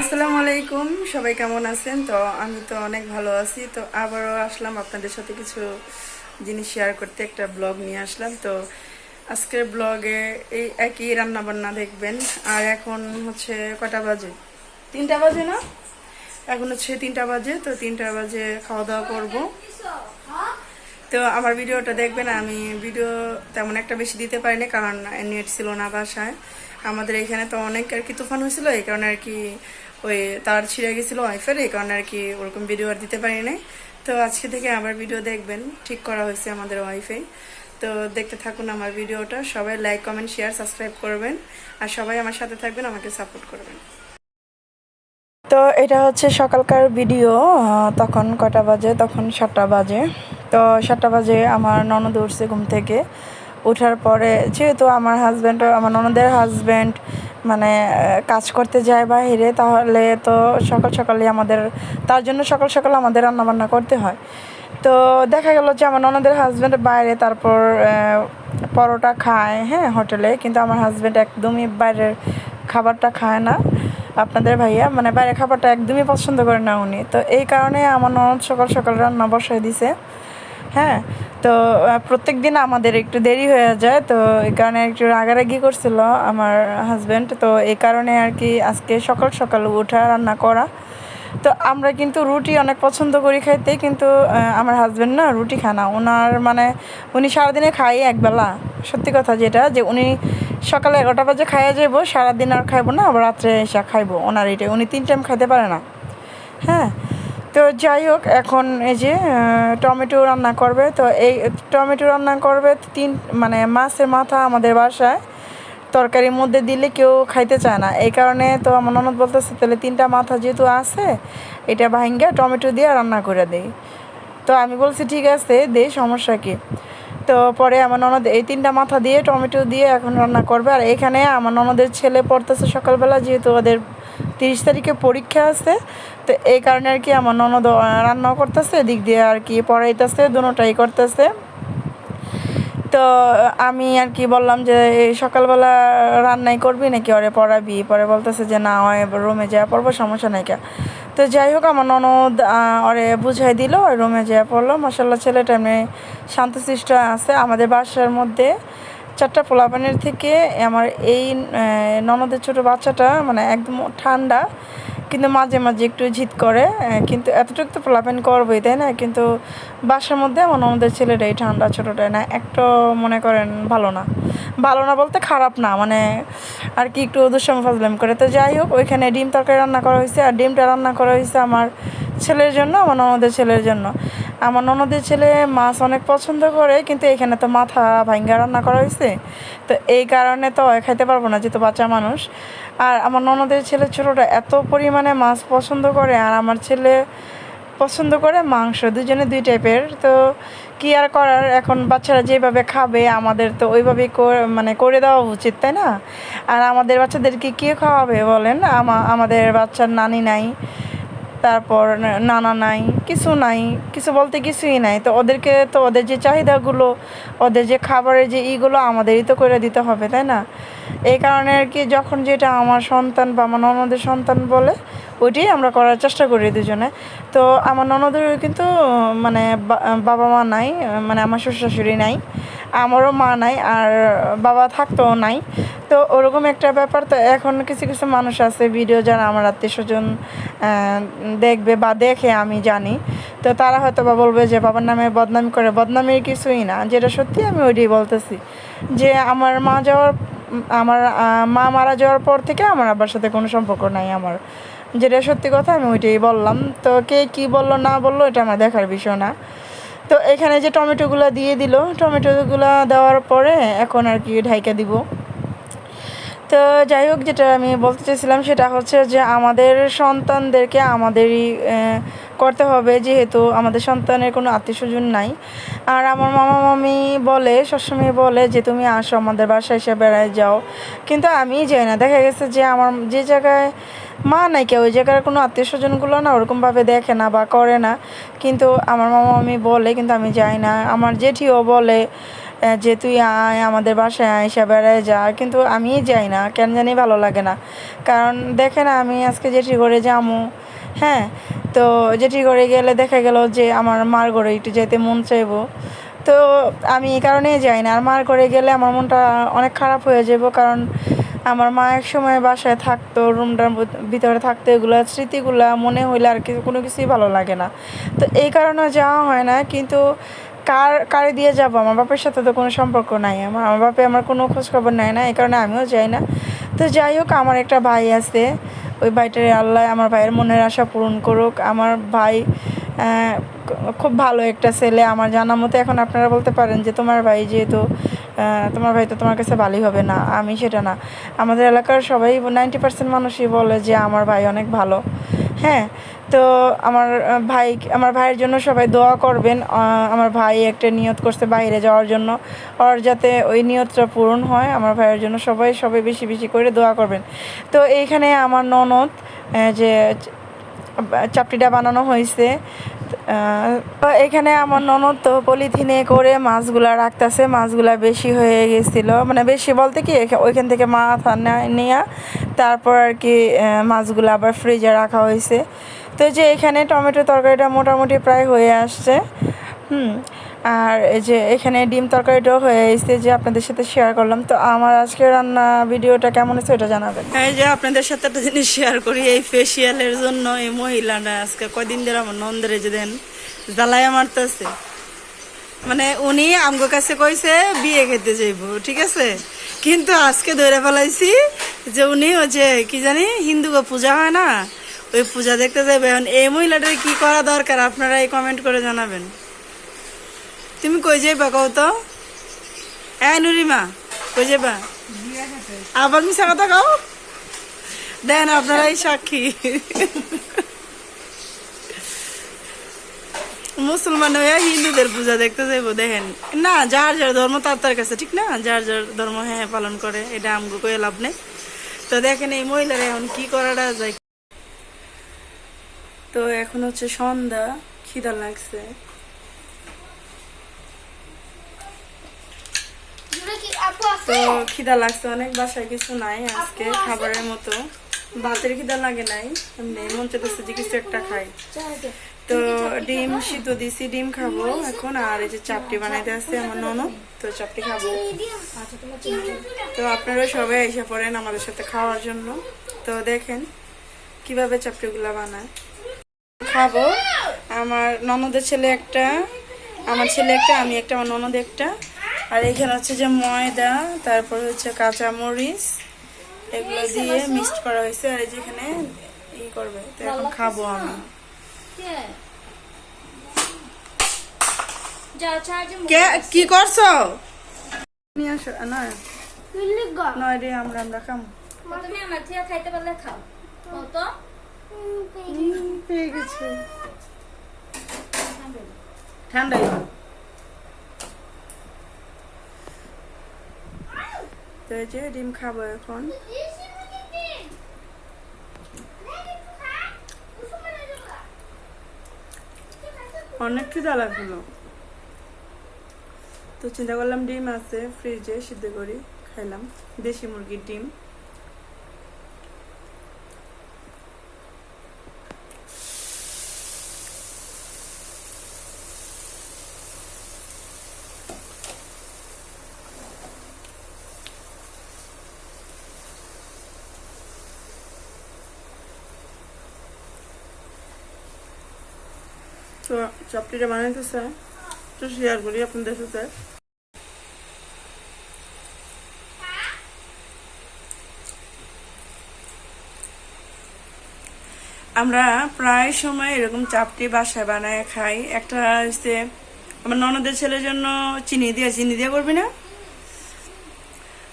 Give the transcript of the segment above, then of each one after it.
আসসালামু আলাইকুম, সবাই কেমন আছেন? তো আমি তো অনেক ভালো আছি। তো আবারও আসলাম আপনাদের সাথে কিছু জিনিস শেয়ার করতে, একটা ব্লগ নিয়ে আসলাম। তো আজকের ব্লগে এই একই রান্না বান্না দেখবেন। আর এখন হচ্ছে কটা বাজে? তিনটা বাজে না? এখন হচ্ছে তিনটা বাজে। তো তিনটা বাজে খাওয়া দাওয়া করব। তো আমার ভিডিওটা দেখবেন, আমি ভিডিও তেমন একটা বেশি দিতে পারিনি, কারণ নেট ছিল না বাসায়। আমাদের এখানে তো অনেক আর কি তুফান হয়েছিল, এই কারণে আর কি ওই তার ছিঁড়ে গেছিল ওয়াইফের এই কারণে আর কি ওরকম ভিডিও আর দিতে পারি নাই। তো আজকে থেকে আবার ভিডিও দেখবেন, ঠিক করা হয়েছে আমাদের ওয়াইফে তো দেখতে থাকুন আমার ভিডিওটা সবাই লাইক কমেন্ট শেয়ার সাবস্ক্রাইব করবেন। আর সবাই আমার সাথে থাকবেন, আমাকে সাপোর্ট করবেন। তো এটা হচ্ছে সকালকার ভিডিও তখন কটা বাজে? তখন সাতটা বাজে। তো সাতটা বাজে আমার ননদ উঠছে ঘুম থেকে। ওঠার পরে, যেহেতু আমার হাজব্যান্ড আমার ননদের হাজব্যান্ড মানে কাজ করতে যায় বাইরে তাহলে তো সকাল সকালে আমাদের, তার জন্য সকাল সকাল আমাদের রান্না বান্না করতে হয়। তো দেখা গেল যে আমার ননদের হাজব্যান্ড বাইরে, তারপর পরোটা খায় হ্যাঁ হোটেলে কিন্তু আমার হাজব্যান্ড একদমই বাইরের খাবারটা খায় না। আপনাদের ভাইয়া মানে বাইরের খাবারটা একদমই পছন্দ করে না উনি। তো এই কারণে আমার ননদ সকাল সকাল রান্না বসায় দিছে। হ্যাঁ তো প্রত্যেক দিন আমাদের একটু দেরি হয়ে যায়, তো এই কারণে একটু রাগারাগি করছিল আমার হাজব্যান্ড তো এই কারণে আর কি আজকে সকাল সকাল উঠা রান্না করা। তো আমরা কিন্তু রুটি অনেক পছন্দ করি খাইতে, কিন্তু আমার হাজব্যান্ড না রুটি খায় না। ওনার মানে উনি সারাদিনে খাই একবেলা সত্যি কথা যেটা, যে উনি সকালে এগারোটা বাজে খাইয়া যাব সারাদিন আর খাইবো না, আবার রাত্রে এসে খাইবো। ওনার এটা উনি তিন টাইম খাইতে পারে না। হ্যাঁ তো যাই হোক, এখন এই যে টমেটো রান্না করবে। তো এই টমেটো রান্না করবে তিন মানে মাছের মাথা আমাদের বাসায়। তরকারির মধ্যে দিলে কেউ খাইতে চায় না। এই কারণে তো আমার ননদ বলতেছে, তাহলে তিনটা মাথা যেহেতু আছে, এটা ভাঙ্গা টমেটো দিয়ে রান্না করে দেই। তো আমি বলছি, ঠিক আছে, দে, সমস্যা কি? তো পরে আমার ননদ এই তিনটা মাথা দিয়ে টমেটো দিয়ে এখন রান্না করবে। আর এখানে আমার ননদের ছেলে পড়তেছে সকালবেলা, যেহেতু ওদের তিরিশ তারিখে পরীক্ষা আছে তো এই কারণে আর কি আমার ননদ আহ, রান্নাও করতেছে এদিক দিয়ে আর কি পড়াইতেছে দুটাই করতেছে। তো আমি আর কি বললাম যে সকালবেলা রান্নাই করবি নাকি ওরে পড়াবি? পরে বলতেছে যে না হয় রুমে যাওয়া পড়ব সমস্যা নাই কা। তো যাই হোক আমার ননদ ওরে বুঝাই দিল ওই রুমে যাওয়া পড়ল। মাসাল্লাহ ছেলেটা এমনি শান্তশিষ্ট আছে। আমাদের বাসার মধ্যে চারটা পোলাপানের থেকে আমার এই ননদের ছোট বাচ্চাটা মানে একদম ঠান্ডা, কিন্তু মাঝে মাঝে একটু জিদ করে কিন্তু এতটুকু তো পোলাপেন করবোই, তাই না? কিন্তু বাসার মধ্যে আমার ননদের ছেলেটাই ঠান্ডা, ছোটোটাই না, একটু মনে করেন ভালো না। ভালো না বলতে খারাপ না মানে আর কি একটু দুঃসম ফাজলাম করে। তো যাই হোক, ওইখানে ডিম তরকারি রান্না করা হয়েছে, আর ডিমটা রান্না করা হয়েছে আমার ছেলের জন্য, আমার ননদের ছেলের জন্য। আমার ননদের ছেলে মাছ অনেক পছন্দ করে, কিন্তু এখানে তো মাথা ভাঙ্গা রান্না করা হয়েছে। তো এই কারণে তো খাইতে পারব না যেহেতু বাচ্চা মানুষ। আর আমার ননদের ছেলে ছোটোটা এত পরিমাণে মাছ পছন্দ করে, আর আমার ছেলে পছন্দ করে মাংস, দুজনে দুই টাইপের। তো কি আর করার, এখন বাচ্চারা যেভাবে খাবে, আমাদের তো ওইভাবেই মানে করে দেওয়া উচিত, তাই না? আর আমাদের বাচ্চাদেরকে কে খাওয়াবে বলেন? আমাদের বাচ্চার নানি নাই। তারপর নানা নাই, কিছু নাই, কিছু বলতে কিছুই নাই। তো ওদেরকে, তো ওদের যে চাহিদাগুলো, ওদের যে খাবারের যে ইগুলো আমাদেরই তো করে দিতে হবে, তাই না? এই কারণে আর কি যখন যেটা আমার সন্তান বা আমার ননদের সন্তান বলে, ওইটাই আমরা করার চেষ্টা করি দুজনে। তো আমার ননদের কিন্তু মানে বাবা মা নাই মানে আমার শ্বশুর শাশুড়ি নাই। আমারও মা নাই আর বাবা থাকতেও নাই। তো ওরকম একটা ব্যাপার তো এখন কিছু কিছু মানুষ আছে ভিডিও যারা আমার আত্মীয় স্বজন দেখবে বা দেখে আমি জানি। তো তারা হয়তো বা বলবে যে বাবার নামে বদনামি করে, বদনামির কিছুই না। যেটা সত্যি আমি ওইটাই বলতেছি যে আমার মা যাওয়ার, আমার মা মারা যাওয়ার পর থেকে আমার আব্বার সাথে কোনো সম্পর্ক নাই আমার। যেটা সত্যি কথা আমি ওইটাই বললাম। তো কে কী বলল না বলল এটা আমার দেখার বিষয় না। তো এখানে যে টমেটোগুলো দিয়ে দিল, টমেটোগুলো দেওয়ার পরে এখন আর কি ঢাইকা দিব। তো যাই হোক, যেটা আমি বলতে চাইছিলাম সেটা হচ্ছে যে আমাদের সন্তানদেরকে আমাদেরই করতে হবে, যেহেতু আমাদের সন্তানের কোনো আত্মীয় স্বজন নাই। আর আমার মামা মামি বলে, সবসময় বলে যে, তুমি আসো আমাদের বাসায় এসে বেড়ায় যাও। কিন্তু আমি যাই না। দেখা গেছে যে আমার যে জায়গায় মা নাই কেউ, ওই জায়গার কোনো আত্মীয় স্বজনগুলো না ওরকমভাবে দেখে না বা করে না। কিন্তু আমার মামা মামি বলে, কিন্তু আমি যাই না। আমার জেঠিও বলে যে তুই আয়, আমাদের বাসায় আয়সা বেড়ায় যা। কিন্তু আমি যাই না, কেন জানি ভালো লাগে না। কারণ দেখে না আমি আজকে জেঠি করে যামু। হ্যাঁ তো জেঠি ঘরে গেলে দেখা গেল যে আমার মার ঘরে একটু যেতে মন চাইব। তো আমি এই কারণেই যাই না। আর মার ঘরে গেলে আমার মনটা অনেক খারাপ হয়ে যাব কারণ আমার মা এক সময় বাসায় থাকতো, রুমটার ভিতরে থাকতো, এগুলো স্মৃতিগুলা মনে হইলে আর কিছু কোনো কিছুই ভালো লাগে না। তো এই কারণে যাওয়া হয় না, কিন্তু কার, কারে দিয়ে যাব? আমার বাপের সাথে তো কোনো সম্পর্ক নাই। আমার আমার বাপে আমার কোনো খোঁজখবর নেয় না, এই কারণে আমিও যাই না। তো যাই হোক, আমার একটা ভাই আছে, ওই ভাইটার আল্লাহ আমার ভাইয়ের মনের আশা পূরণ করুক। আমার ভাই খুব ভালো একটা ছেলে। আমার জানা মতো এখন আপনারা বলতে পারেন যে তোমার ভাই যেহেতু তোমার ভাই তো তোমার কাছে ভালোই হবে না। আমি সেটা না। আমাদের এলাকার সবাই নাইনটি পার্সেন্ট মানুষই বলে যে আমার ভাই অনেক ভালো। হ্যাঁ তো আমার ভাই, আমার ভাইয়ের জন্য সবাই দোয়া করবেন। আমার ভাই একটা নিয়ত করছে বাইরে যাওয়ার জন্য। ওর যাতে ওই নিয়তটা পূরণ হয়, আমার ভাইয়ের জন্য সবাই সবাই বেশি বেশি করে দোয়া করবেন। তো এইখানে আমার ননদ যে চাপটিটা বানানো হয়েছে। এখানে আমার ননদ তো পলিথিনে করে মাছগুলা রাখতেছে, মাছগুলা বেশি হয়ে গেছিল। মানে বেশি বলতে কি ওইখান থেকে মাথা নেয়া, তারপর আর কি মাছগুলো আবার ফ্রিজে রাখা হয়েছে। তো যে এখানে টমেটো তরকারিটা মোটামুটি প্রায় হয়ে আসছে। হুম আর এই যে এখানে ডিম তরকারিটাও হয়ে এসেছে যে আপনাদের সাথে শেয়ার করলাম। তো আমার আজকে রান্না ভিডিওটা কেমন হয়েছে ওটা জানাবেন। এই যে আপনাদের সাথে একটা জিনিস শেয়ার করি, এই ফেসিয়ালের জন্য এই মহিলাটা আজকে কদিন ধরে আমার নন্দের যে দেন, জ্বালায়া মারতেছে। মানে উনি আমগো কাছে কইছে, বিয়ে খেতে যাইব ঠিক আছে? কিন্তু আজকে ধরে ফেলাইছি যে উনি ওই যে কি জানি হিন্দু পূজা হয় না? ওই পূজা দেখতে যাবে এই মহিলাটার কি করা দরকার? আপনারা এই কমেন্ট করে জানাবেন। তুমি কই যাইবা কও তো? হ্যাঁ নুরিমা, কই যাইবা? আবার মিশা কথা কও? দেন আপনারাই সাক্ষী। মুসলমান হয়ে হিন্দুদের পূজা দেখতে যাইবো, দেখেন। না, যার যার ধর্ম তার তার কাছে, ঠিক না? যার যার ধর্ম হ্যাঁ পালন করে, এটা আমগো কয়ে লাভ নেই। তো দেখেন এই মহিলারা এখন কি করাটা যায়। তো এখন হচ্ছে সন্ধ্যা, খিদা লাগছে। তো খিদা লাগছে অনেক বাসায় কিছু নাই আজকে খাবারের মতো। ভাতের খিদা লাগে নাই এমনি মন চাইতেছে যে কিছু একটা খাই। তো ডিম সিদ্ধ দিছি ডিম খাব এখন আর এই যে চাপটি বানাইতে আসছে আমার ননদ তো চাপটি খাব। তো আপনারা সবাই এসে পড়েন আমাদের সাথে খাওয়ার জন্য। তো দেখেন কীভাবে চাপটিগুলা বানায়। খাব আমার ননদের ছেলে একটা আমার ছেলে একটা আমি একটা আমার ননদ একটা। আর এখানে হচ্ছে যে ময়দা তারপর হচ্ছে কাঁচা মরিচ এগুলো দিয়ে মিক্সড করা হয়েছে। আর এই যেখানে ই করবে তো এখন খাব আমি কি করছ? নিয়ে আসো না নয়। রে আমরা আমরা খাম। তুমি আমার থেকে খাইতে পারলে খাও। তো। পেয়ে গেছে। ঠান্ডাই তো এই যে ডিম খাব এখন। অনেক খিদা লাগল। তো চিন্তা করলাম ডিম আছে ফ্রিজে সিদ্ধ করি, খাইলাম। দেশি মুরগির ডিম। তো চাপটিটা বানাইতেছে তো শেয়ার করি আপনাদের সাথে। আমরা প্রায় সময় এরকম চাপটি বাসায় বানায় খাই। একটা হচ্ছে, আমার ননদের ছেলের জন্য চিনি দিয়ে চিনি দিয়ে করবি না?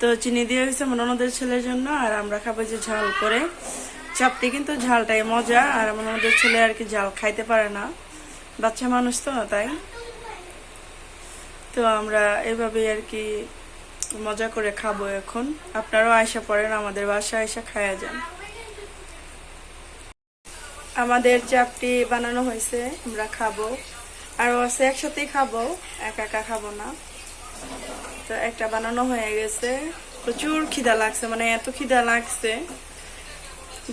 তো চিনি দিয়ে হয়েছে আমার ননদের ছেলের জন্য, আর আমরা খাব যে ঝাল করে। চাপটি কিন্তু ঝালটাই মজা, আর আমার ননদের ছেলে আর কি ঝাল খাইতে পারে না। বাচ্চা মানুষ তো, তাই? তো আমরা এভাবেই আর কি মজা করে খাব এখন। আপনারাও আয়সা পড়েন, আমাদের বাসা আয়সা খায়া যান। আমাদের চাপটি বানানো হয়েছে, আমরা খাব। আর আছে, একসাথেই খাব, একা একা খাব না। তো একটা বানানো হয়ে গেছে। প্রচুর খিদা লাগছে মানে এত খিদা লাগছে।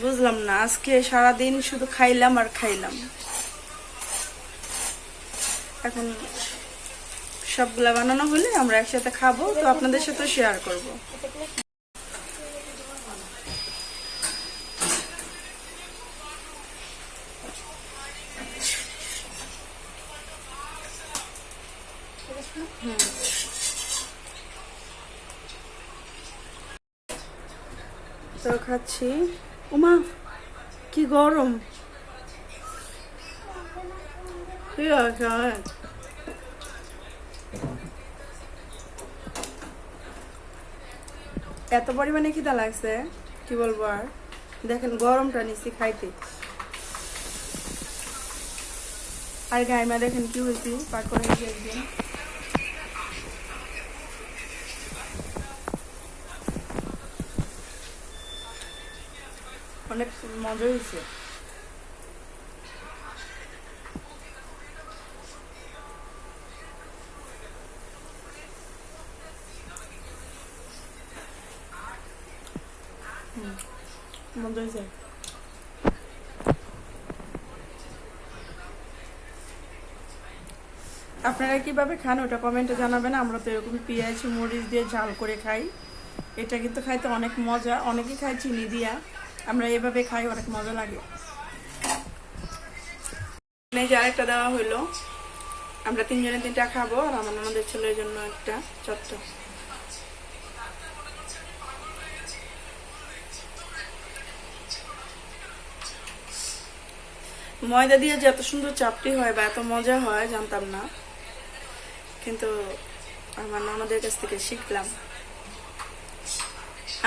বুঝলাম না, আজকে সারাদিন শুধু খাইলাম আর খাইলাম। এখন সবগুলা বানানো হলে আমরা একসাথে খাব, তো আপনাদের সাথে শেয়ার করব। তো খাচ্ছি। উমা, কি গরম। ঠিক আছে অনেক। এত পরিমাণে খিদা লাগছে, কি বলব আর? দেখেন, গরমটা নিচ্ছি খাইতে। আর গাইমা দেখেন কি হয়েছি? পাক করে একদিন। অনেক মজা হয়েছে। হয়েছে? আপনারা কীভাবে খান ওটা কমেন্টে জানাবেন। আমরা তো এরকম পেঁয়াজ, মরিচ দিয়ে ঝাল করে খাই। এটা কিন্তু খাইতে অনেক মজা। অনেকেই খাই চিনি দিয়া। আমরা এভাবে খাই, অনেক মজা লাগে। আরেকটা দেওয়া হইল, আমরা তিনজনে তিনটা খাব, আর আমার আমাদের ছেলের জন্য একটা চট্ট ময়দা দিয়ে যে এত সুন্দর চাপটি হয় বা এত মজা হয়, জানতাম না। কিন্তু আমার নানাদের কাছ থেকে শিখলাম।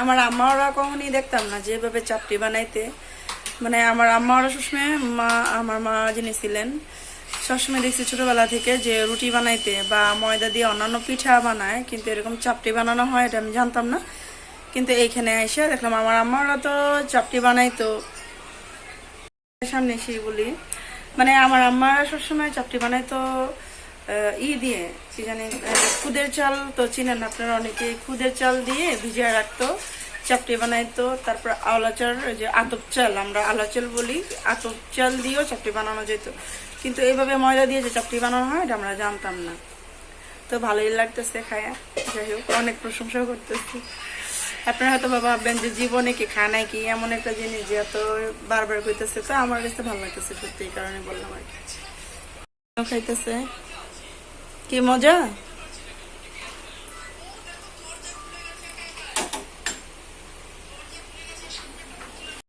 আমার আম্মারা কখনই দেখতাম না যেভাবে চাপটি বানাইতে। মানে আমার আম্মারা সবসময় মা, আমার মা যিনি ছিলেন, সবসময় দেখছি ছোটবেলা থেকে যে রুটি বানাইতে বা ময়দা দিয়ে অন্যান্য পিঠা বানায়, কিন্তু এরকম চাপটি বানানো হয় এটা আমি জানতাম না। কিন্তু এইখানে এসে দেখলাম আমার আম্মারা তো চাপটি বানাইতো। সামনে এসে বলি। মানে আমার আম্মা সবসময় চাপটি বানাইতো তো ই দিয়ে, কি জানি খুদের চাল তো চিনেন আপনারা অনেকে, খুদের চাল দিয়ে ভিজিয়ে রাখতো, চাপটি বানাইতো তারপর আওলা চাল ওই যে আতপ চাল, আমরা আলা চাল বলি, আতপ চাল দিয়েও চাপটি বানানো যেত। কিন্তু এইভাবে ময়দা দিয়ে যে চাপটি বানানো হয়, এটা আমরা জানতাম না। তো ভালোই লাগতেছে খায়া। যাই হোক, অনেক প্রশংসাও করতেছি। আপনারা হয়তো বাবা ভাববেন যে জীবনে কি খায় নাই কি, এমন একটা জিনিস যে এত বারবার কইতেছে, তো আমার কাছে ভালো লাগতেছে সত্যি কারণে বললাম আর কি। খাইতেছে? কি মজা?